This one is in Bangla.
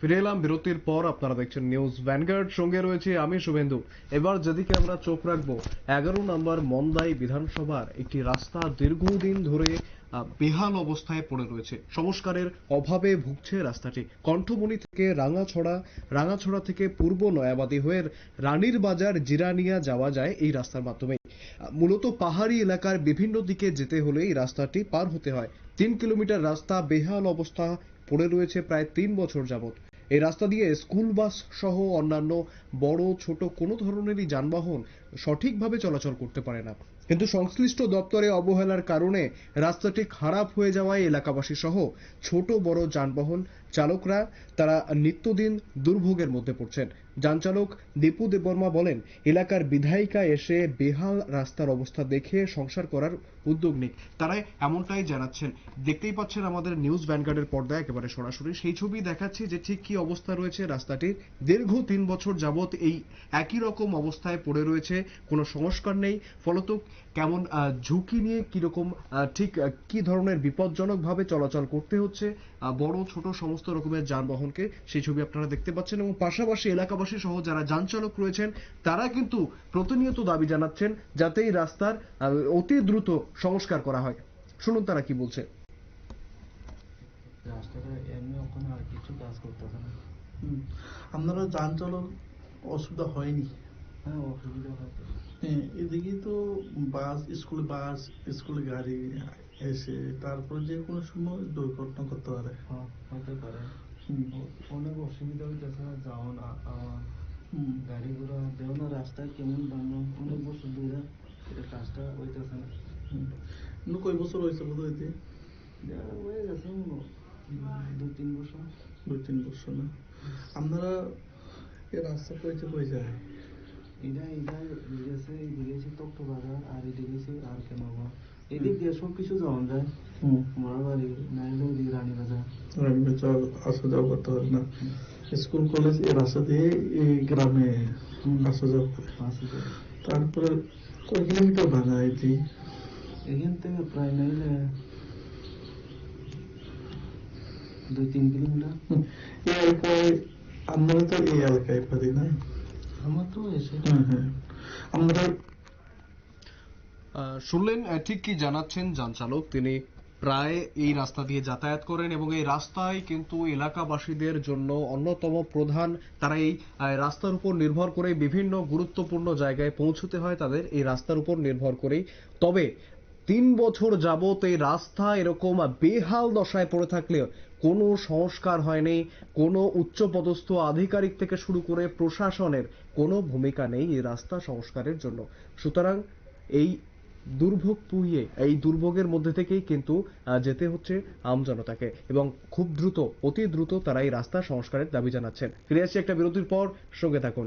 ফিরে এলাম বিরতির পর আপনারা দেখছেন নিউজ ভ্যানগার্ড সঙ্গে রয়েছে আমি শুভেন্দু। এবার যেদিকে আমরা চোখ রাখব, এগারো নম্বর মন্দাই বিধানসভার একটি রাস্তা দীর্ঘদিন ধরে বেহাল অবস্থায় পড়ে রয়েছে। সংস্কারের অভাবে ভুগছে রাস্তাটি। কণ্ঠমণি থেকে রাঙাছড়া রাঙাছড়া থেকে পূর্ব নয়াবাদী হয়ে রানীর বাজার জিরানিয়া যাওয়া যায় এই রাস্তার মাধ্যমে। মূলত পাহাড়ি এলাকার বিভিন্ন দিকে যেতে হলে এই রাস্তাটি পার হতে হয়। তিন কিলোমিটার রাস্তা, বেহাল অবস্থা, পড়ে রয়েছে প্রায় তিন বছর যাবত এই রাস্তা দিয়ে স্কুল, বাস সহ অন্যান্য বড়, ছোট কোনো ধরনেরই যানবাহন সঠিকভাবে চলাচল করতে পারে না। কিন্তু সংশ্লিষ্ট দপ্তরে অবহেলার কারণে রাস্তাটি খারাপ হয়ে যাওয়ায় এলাকাবাসী সহ ছোট, বড় যানবাহন চালকরা তারা নিত্যদিন দুর্ভোগের মধ্যে পড়ছেন। যানচালক দীপু দেববর্মা বলেন, এলাকার বিধায়িকা এসে বেহাল রাস্তার অবস্থা দেখে সংসার করার উদ্যোগ নিক। তারা এমনটাই জানাচ্ছেন। দেখতেই পাচ্ছেন আমাদের নিউজ ভ্যানগার্ডের পর্দায় একেবারে সরাসরি। সেই ছবি দেখাচ্ছি যে ঠিক কি অবস্থা রয়েছে রাস্তাটির দীর্ঘ তিন বছর যাবত এই একই রকম অবস্থায় পড়ে রয়েছে। কোনো সংস্কার নেই। ফলত কেমন ঝুঁকি নিয়ে কীরকম ঠিক কি ধরনের বিপজ্জনকভাবে চলাচল করতে হচ্ছে বড় ছোট সমস্ত রকমের যানবাহনকে সেই ছবি আপনারা দেখতে পাচ্ছেন। এবং পাশাপাশি এলাকাবাসী সহ যারা যান চালক রয়েছেন তারা কিন্তু প্রতিনিয়ত দাবি জানাচ্ছেন যাতে এই রাস্তার অতি দ্রুত সংস্কার করা হয়। শুনুন তারা কি বলছে। রাস্তাটা এমনি ওখানে আর কিছু কাজ করতেছে না। আপনারা যান চলার অসুবিধা হয়নি? হ্যাঁ অসুবিধা হ্যাঁ, এদিকে তো বাস স্কুলে বাস স্কুলে গাড়ি এসে তারপরে যে কোনো সময় দুর্ঘটনা করতে পারে। হ্যাঁ হতে পারে। অনেক অসুবিধা হইতেছে না গাড়ি ঘোড়া দেও না রাস্তা কেমন বানো অনেক বছর ধরে এটা কাজটা হইতেছে না। কিন্তু কয় বছর হয়েছে বোধ হইতে হয়ে গেছে দু তিন বছর। দু তিন বছর না? আপনারা এই রাস্তা কইতে কই যায়? এটা এটা গেছে গেছে তক্ত বাজার আর এদিকে গেছে আর কেন এদিক দিয়ে সব কিছু যাওয়া যায়। হুম। মরাবাড়ি নাইলে গ্রামে যাওয়া আসা যাওয়া করতে পারে না। স্কুল কলেজ এই রাস্তা দিয়ে এই গ্রামে আসা যাওয়া করে। তারপরে কয় কিলোমিটার ভাঙা এটি? এখান থেকে প্রায় নাইলে দুই তিন কিলোমিটার। এই এলাকায় আপনারা তো এই এলাকায় পারি না। আমার তো এসে হ্যাঁ হ্যাঁ আমরা শুনলেন ঠিক কি জানাচ্ছেন যান চালক তিনি প্রায় এই রাস্তা দিয়ে যাতায়াত করেন এবং এই রাস্তায় কিন্তু এলাকাবাসীদের জন্য অন্যতম প্রধান তারা এই রাস্তার উপর নির্ভর করে বিভিন্ন গুরুত্বপূর্ণ জায়গায় পৌঁছতে হয় তাদের এই রাস্তার উপর নির্ভর করেই। তবে তিন বছর যাবত এই রাস্তা এরকম বেহাল দশায় পড়ে থাকলেও কোনো সংস্কার হয়নি, কোনো উচ্চপদস্থ আধিকারিক থেকে শুরু করে প্রশাসনের কোনো ভূমিকা নেই এই রাস্তা সংস্কারের জন্য। সুতরাং এই দুর্ভোগ পুড়িয়ে, এই দুর্ভোগের মধ্যে থেকেই কিন্তু যেতে হচ্ছে আমজনতাকে এবং খুব দ্রুত, অতি দ্রুত তারা এই রাস্তা সংস্কারের দাবি জানাচ্ছেন। ফিরে আসছি একটা বিরতির পর, সঙ্গে থাকুন।